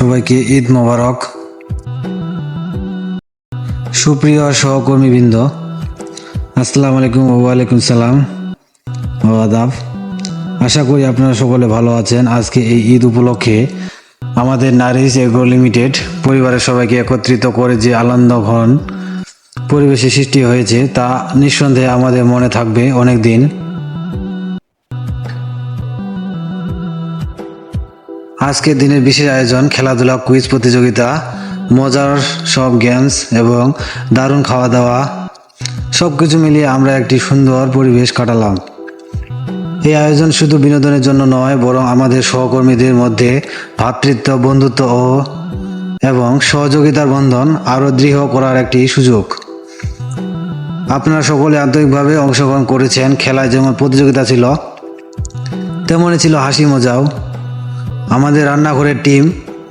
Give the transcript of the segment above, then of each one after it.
সবাইকে ঈদ মোবারক। সুপ্রিয় সহকর্মীবৃন্দ, আসসালামু আলাইকুম ওয়ালাইকুম সালাম আদাব। আশা করি আপনারা সকলে ভালো আছেন। আজকে এই ঈদ উপলক্ষে আমাদের নারিস এগ্রো লিমিটেড পরিবারের সবাইকে একত্রিত করে যে আনন্দ ঘন পরিবেশের সৃষ্টি হয়েছে, তা নিঃসন্দেহে আমাদের মনে থাকবে অনেক দিন আজকের দিনের বিশেষ আয়োজন, খেলাধুলা কুইজ প্রতিযোগিতা, মজার সব গেমস এবং দারুণ খাওয়া দাওয়া সব কিছু মিলিয়ে আমরা একটি সুন্দর পরিবেশ কাটালাম। এই আয়োজন শুধু বিনোদনের জন্য নয়, বরং আমাদের সহকর্মীদের মধ্যে ভ্রাতৃত্ব বন্ধুত্ব ও এবং সহযোগিতার বন্ধন আরও দৃঢ় করার একটি সুযোগ। আপনারা সকলে আন্তরিকভাবে অংশগ্রহণ করেছেন, খেলায় যেমন প্রতিযোগিতা ছিল, তেমনই ছিল হাসি মজাও। আমাদের রান্নাঘরের টিম,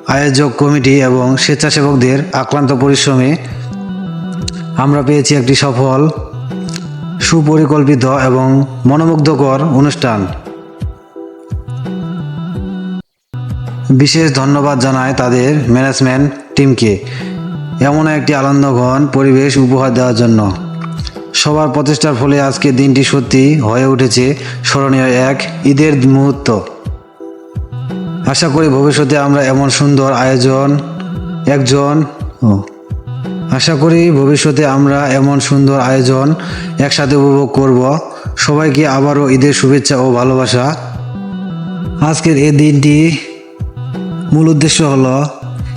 আয়োজক কমিটি এবং স্বেচ্ছাসেবকদের আক্রান্ত পরিশ্রমে আমরা পেয়েছি একটি সফল, সুপরিকল্পিত এবং মনোমুগ্ধকর অনুষ্ঠান। বিশেষ ধন্যবাদ জানায় তাদের ম্যানেজমেন্ট টিমকে এমন একটি আনন্দঘন পরিবেশ উপহার দেওয়ার জন্য। সবার প্রচেষ্টার ফলে আজকে দিনটি সত্যি হয়ে উঠেছে। স্মরণীয় এক ঈদের মুহূর্ত। আশা করি ভবিষ্যতে আমরা এমন সুন্দর আয়োজন, একজন, ও। আশা করি ভবিষ্যতে আমরা এমন সুন্দর আয়োজন একসাথে উপভোগ করব। সবাইকে আবারও ঈদের শুভেচ্ছা ও ভালোবাসা। আজকের এই দিনটি মূল উদ্দেশ্য হলো,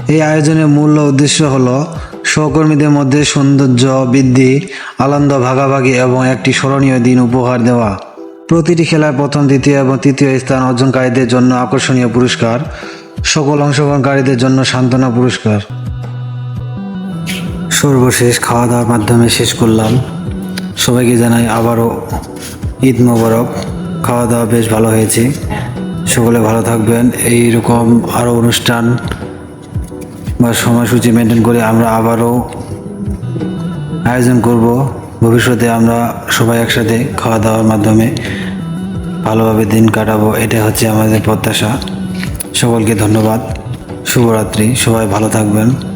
এই আয়োজনের মূল উদ্দেশ্য হলো সহকর্মীদের মধ্যে সৌন্দর্য বৃদ্ধি, আনন্দ, ভাগাভাগি এবং একটি স্মরণীয় দিন উপহার দেওয়া। প্রতিটি খেলায় প্রথম, দ্বিতীয় এবং তৃতীয় স্থান অর্জনকারীদের জন্য আকর্ষণীয় পুরস্কার। সকল অংশগ্রহণকারীদের জন্য সান্ত্বনা পুরস্কার। সর্বশেষ খাওয়া দাওয়ার মাধ্যমে শেষ করলাম। সবাইকে জানাই আবারও ঈদ মোবারক। খাওয়া দাওয়া বেশ ভালো হয়েছে। সকলে ভালো থাকবেন। এই রকম আরও অনুষ্ঠান বা সময়সূচি মেনটেন করে আমরা আবারও আয়োজন করব। ভবিষ্যতে আমরা সবাই একসাথে খাওয়া দাওয়ার মাধ্যমে ভালোভাবে দিন কাটাবো এটা হচ্ছে আমাদের প্রত্যাশা। সকলকে ধন্যবাদ। শুভরাত্রি। সবাই ভালো থাকবেন।